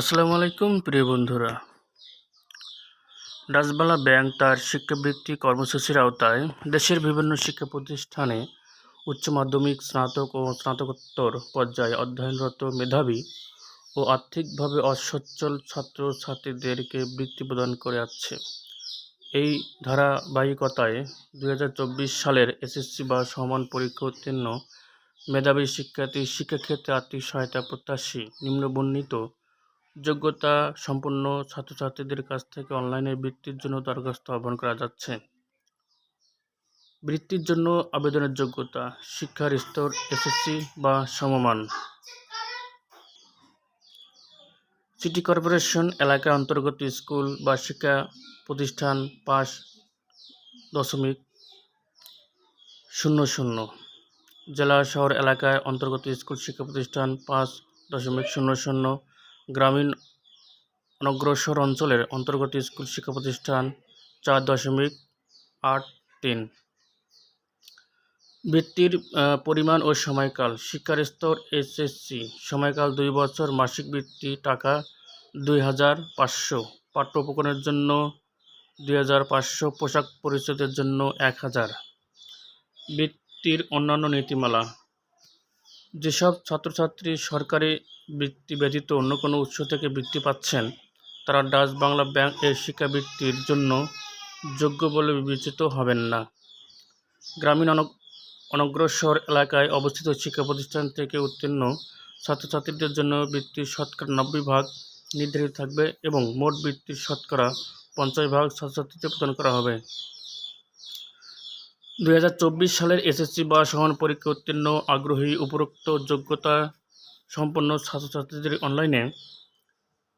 আসসালামু আলাইকুম, প্রিয় বন্ধুরা। ডাচবাংলা ব্যাংক তার শিক্ষাবৃত্তি কর্মসূচির আওতায় দেশের বিভিন্ন শিক্ষা প্রতিষ্ঠানে উচ্চ মাধ্যমিক, স্নাতক ও স্নাতকোত্তর পর্যায়ে অধ্যয়নরত মেধাবী ও আর্থিকভাবে অসচ্ছল ছাত্রছাত্রীদেরকে বৃত্তি প্রদান করে আসছে এই ধারাবাহিকতায় দু হাজার চব্বিশ সালের এসএসসি বা সমান পরীক্ষা উত্তীর্ণ মেধাবী শিক্ষার্থী, শিক্ষাক্ষেত্রে আর্থিক সহায়তা প্রত্যাশী, নিম্নবর্ণিত যোগ্যতা সম্পন্ন ছাত্রছাত্রীদের কাছ থেকে অনলাইনে বৃত্তির জন্য দরখাস্ত আহ্বান করা যাচ্ছে। বৃত্তির জন্য আবেদনের যোগ্যতা, শিক্ষার স্তর এসএসসি বা সমমান। সিটি কর্পোরেশন এলাকার অন্তর্গত স্কুল বা শিক্ষা প্রতিষ্ঠান পাস দশমিক শূন্য শূন্য। জেলা, শহর এলাকায় অন্তর্গত স্কুল, শিক্ষা প্রতিষ্ঠান পাঁচ দশমিক শূন্য শূন্য। গ্রামীণ অনগ্রসর অঞ্চলের অন্তর্গত স্কুল শিক্ষা প্রতিষ্ঠান চার দশমিক আট তিন। বৃত্তির পরিমাণ ও সময়কাল। শিক্ষার স্তর এসএসসি। সময়কাল দুই বছর। মাসিক বৃত্তি টাকা দুই হাজার পাঁচশো। পাঠ্য উপকরণের জন্য দুই হাজার পাঁচশো। পোশাক পরিচ্ছদের জন্য এক হাজার। বৃত্তির অন্যান্য নীতিমালা। যেসব ছাত্রছাত্রী সরকারি বৃত্তি ব্যতীত অন্য কোনো উৎস থেকে বৃত্তি পাচ্ছেন, তারা ডাচ বাংলা ব্যাংক এর শিক্ষাবৃত্তির জন্য যোগ্য বলে বিবেচিত হবেন না। গ্রামীণ অন- অনগ্রসর এলাকায় অবস্থিত শিক্ষা প্রতিষ্ঠান থেকে উত্তীর্ণ ছাত্রছাত্রীদের জন্য বৃত্তির শতকরা নব্বই ভাগ নির্ধারিত থাকবে এবং মোট বৃত্তির শতকরা পঞ্চাশ ভাগ ছাত্রছাত্রীদের প্রদান করা হবে। চব্বিশ সালের এসএসসি বা সমান পরীক্ষা উত্তীর্ণ, আগ্রহী, উপরোক্ত, যোগ্যতা সম্পন্ন ছাত্রছাত্রীদের অনলাইনে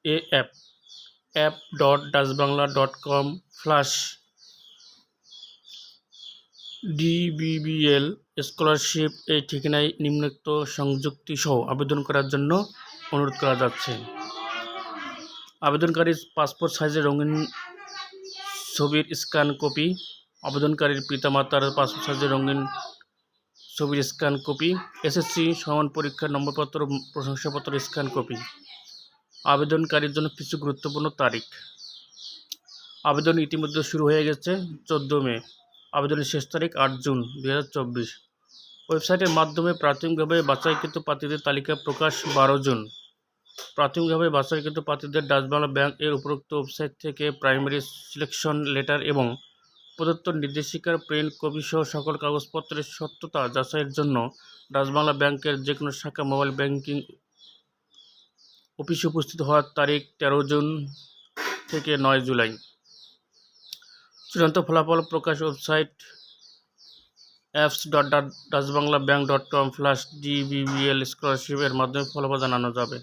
এ app app dot Dutchbangla dot com flash DBBL scholarship এই ঠিকানায় নিম্নোক্ত সংযুক্তি সহ আবেদন করার জন্য অনুরোধ করা যাচ্ছে। আবেদনকারীর পাসপোর্ট সাইজের রঙিন ছবির স্ক্যান কপি আবেদনকারীর পিতামাতার পাসপোর্ট সাইজের রঙিন ছবির স্ক্যান কপি, এসএসসি সমান পরীক্ষার নম্বরপত্র, প্রশংসাপত্র, স্ক্যান কপি। আবেদনকারীর জন্য কিছু গুরুত্বপূর্ণ তারিখ। আবেদন ইতিমধ্যে শুরু হয়ে গেছে চোদ্দ মে। আবেদনের শেষ তারিখ আট জুন দুই হাজার চব্বিশ। ওয়েবসাইটের মাধ্যমে প্রাথমিকভাবে বাছাইকৃত প্রার্থীদের তালিকা প্রকাশ বারো জুন। প্রাথমিকভাবে বাছাইকৃত প্রার্থীদের ডাচ বাংলা ব্যাংক এর উপরোক্ত ওয়েবসাইট থেকে প্রাইমারি সিলেকশন লেটার এবং প্রদত্ত নির্দেশিকার প্রিন্ট কপি সহ সকল কাগজপত্রের সত্যতা যাচাইয়ের জন্য ডাচ বাংলা ব্যাংকের যে কোনো শাখা মোবাইল ব্যাংকিং অফিসে উপস্থিত হওয়ার তারিখ তেরো জুন থেকে নয় জুলাই। চূড়ান্ত ফলাফল প্রকাশ website apps dot Dutch Bangla bank dot com flash DBBL স্কলারশিপের মাধ্যমে ফলাফল জানানো যাবে।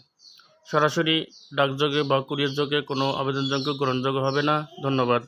সরাসরি ডাকযোগে বা কুরিয়ার যোগে কোনো আবেদনযোগ্য, গ্রহণযোগ্য হবে না। ধন্যবাদ।